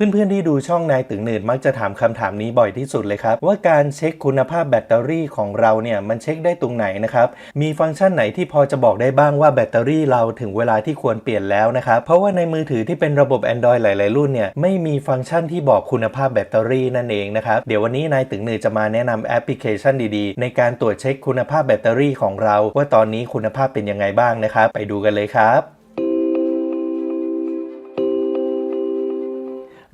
เพื่อนๆที่ดูช่องนายตึงหนืดมักจะถามคำถามนี้บ่อยที่สุดเลยครับ ว่าการเช็คคุณภาพแบตเตอรี่ของเราเนี่ยมันเช็คได้ตรงไหนนะครับ มีฟังก์ชันไหนที่พอจะบอกได้บ้างว่าแบตเตอรี่เราถึงเวลาที่ควรเปลี่ยนแล้วนะครับ เพราะว่าในมือถือที่เป็นระบบ Android หลายๆรุ่นเนี่ยไม่มีฟังก์ชันที่บอกคุณภาพแบตเตอรี่นั่นเองนะครับเดี๋ยววันนี้นายตึงหนืดจะมาแนะนำแอปพลิเคชันดีๆ ในการตรวจเช็คคุณภาพแบตเตอรี่ของเรา ว่าตอนนี้คุณภาพเป็นยังไงบ้างนะครับ ไปดูกันเลยครับ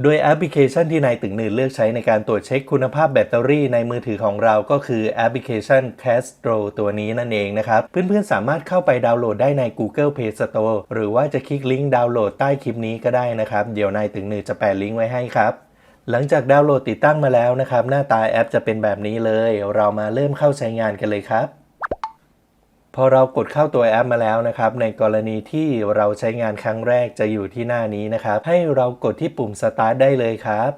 โดยแอปพลิเคชันที่นายตึงหนืดเลือกใช้ในการตรวจเช็คคุณภาพแบตเตอรี่ในมือถือของเราก็คือแอปพลิเคชัน Castro ตัวนี้นั่นเองนะครับ เพื่อนๆ สามารถเข้าไปดาวน์โหลดได้ใน Google Play Store หรือว่าจะคลิกลิงก์ดาวน์โหลดใต้คลิปนี้ก็ได้นะครับ เดี๋ยวนายตึงหนืดจะแปะลิงก์ไว้ให้ครับหลังจากดาวน์โหลดติดตั้งมาแล้วนะครับ หน้าตาแอปจะเป็นแบบนี้เลย เรามาเริ่มเข้าใช้งานกันเลยครับ พอเรากดเข้าตัวแอปมาแล้วนะครับ ในกรณีที่เราใช้งานครั้งแรกจะอยู่ที่หน้านี้นะครับ ให้เรากดที่ปุ่ม Start ได้เลยครับ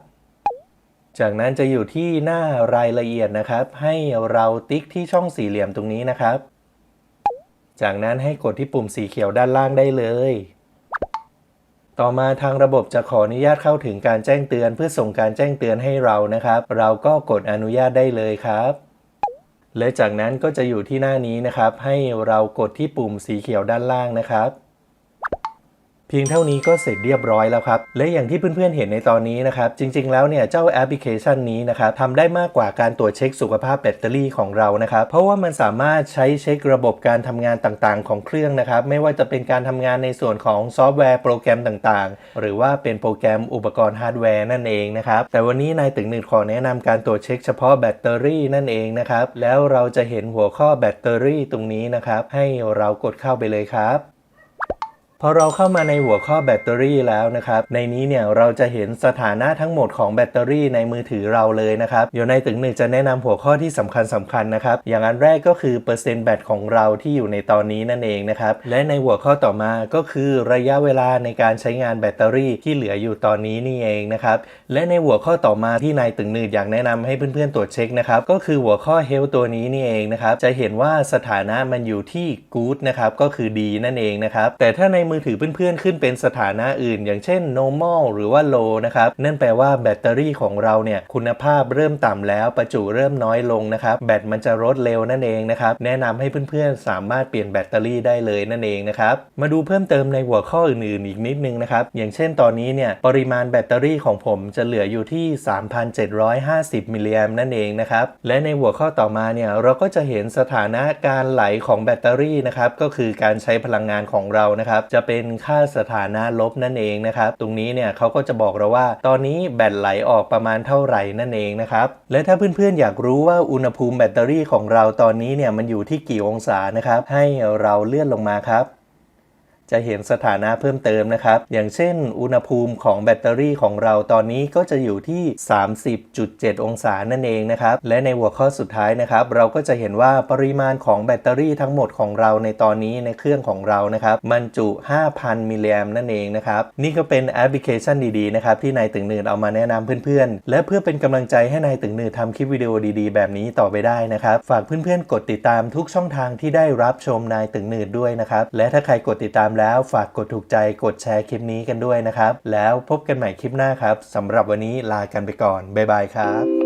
จากนั้นจะอยู่ที่หน้ารายละเอียดนะครับ ให้เราติ๊กที่ช่องสี่เหลี่ยมตรงนี้นะครับ จากนั้นให้กดที่ปุ่มสีเขียวด้านล่างได้เลย ต่อมาทางระบบจะขออนุญาตเข้าถึงการแจ้งเตือน เพื่อส่งการแจ้งเตือนให้เรานะครับ เราก็กดอนุญาตได้เลยครับ และจากนั้นก็จะอยู่ที่หน้านี้นะครับ ให้เรากดที่ปุ่มสีเขียวด้านล่างนะครับ เพียงเท่านี้ก็เสร็จเรียบร้อยแล้วครับ และอย่างที่เพื่อนๆเห็นในตอนนี้นะครับ จริงๆแล้วเนี่ยเจ้าแอปพลิเคชันนี้นะครับทำได้มากกว่าการตรวจเช็คสุขภาพแบตเตอรี่ของเรานะครับ เพราะว่ามันสามารถใช้เช็คระบบการทำงานต่างๆ ของเครื่องนะครับ ไม่ว่าจะเป็นการทำงานในส่วนของซอฟต์แวร์โปรแกรมต่างๆ หรือว่าเป็นโปรแกรมอุปกรณ์ฮาร์ดแวร์นั่นเองนะครับ แต่วันนี้นายตึงหนึ่งขอแนะนำการตรวจเช็คเฉพาะแบตเตอรี่นั่นเองนะครับ แล้วเราจะเห็นหัวข้อแบตเตอรี่ตรงนี้นะครับ ให้เรากดเข้าไปเลยครับ พอเราเข้ามาในหัวข้อแบตเตอรี่แล้วนะครับ ในนี้เนี่ยเราจะเห็นสถานะทั้งหมดของแบตเตอรี่ในมือถือเราเลยนะครับเดี๋ยวในตึงหนึ่งจะแนะนำหัวข้อที่สำคัญสำคัญนะครับ อย่างอันแรกก็คือเปอร์เซ็นต์แบตของเราที่อยู่ในตอนนี้นั่นเองนะครับ และในหัวข้อต่อมาก็คือระยะเวลาในการใช้งานแบตเตอรี่ที่เหลืออยู่ตอนนี้นี่เองนะครับ และในหัวข้อต่อมาที่นายตึงหนืดอยากแนะนำให้เพื่อนๆตรวจเช็คนะครับ ก็คือหัวข้อ health ตัวนี้นี่เองนะครับ จะเห็นว่าสถานะมันอยู่ที่ good นะครับ ก็คือดีนั่นเองนะครับ แต่ถ้าในมือถือเพื่อนๆ ขึ้นเป็นสถานะอื่น อย่างเช่น normal หรือว่า low นะครับนั่นแปลว่าแบตเตอรี่ของเราเนี่ยคุณภาพเริ่มต่ำแล้วประจุเริ่มน้อยลงนะครับแบตมันจะลดเร็วนั่นเองนะครับแนะนำให้เพื่อนๆ สามารถเปลี่ยนแบตเตอรี่ได้เลยนั่นเองนะครับมาดูเพิ่มเติมในหัวข้ออื่นๆ อีกนิดนึงนะครับอย่างเช่นตอนนี้เนี่ยปริมาณแบตเตอรี่ของผมจะเหลืออยู่ที่ 3,750 มิลลิแอมนั่นเองนะครับและในหัวข้อต่อมาเนี่ยเราก็จะเห็นสถานะการไหลของแบตเตอรี่นะครับก็คือการใช้พลังงานของเรานะครับจะะเป็นค่าสถานะลบนั่นเองนะครับตรงนี้เนี่ยเขาก็จะบอกเราว่า ตอนนี้แบตไหลออกประมาณเท่าไหร่นั่นเองนะครับและถ้าเพื่อนๆอยากรู้ว่าอุณหภูมิแบตเตอรี่ของเราตอนนี้เนี่ยมันอยู่ที่กี่องศานะครับให้เราเลื่อนลงมาครับ จะเห็นสถานะเพิ่มเติมนะครับ อย่างเช่น อุณหภูมิของแบตเตอรี่ของเราตอนนี้ก็จะอยู่ที่ 30.7 องศานั่นเองนะครับ และในหัวข้อสุดท้ายนะครับ เราก็จะเห็นว่าปริมาณของแบตเตอรี่ทั้งหมดของเราในตอนนี้ในเครื่องของเรานะครับมันจุ 5,000 มิลลิแอมนั่นเองนะครับ นี่ก็เป็นแอปพลิเคชันดีๆนะครับที่นายตึงหนืดเอามาแนะนำเพื่อนๆ และเพื่อเป็นกำลังใจให้นายตึงหนืดทำคลิปวิดีโอดีๆ แบบนี้ต่อไปได้นะครับ ฝากเพื่อนๆ กดติดตามทุกช่องทางที่ได้รับชมนายตึงหนืดด้วยนะครับและถ้าใครกดติดตามแล้วฝากกดถูกใจกดแชร์คลิปนี้กันด้วยนะครับ แล้วพบกันใหม่คลิปหน้าครับสำหรับวันนี้ลากันไปก่อนบ๊ายบายครับ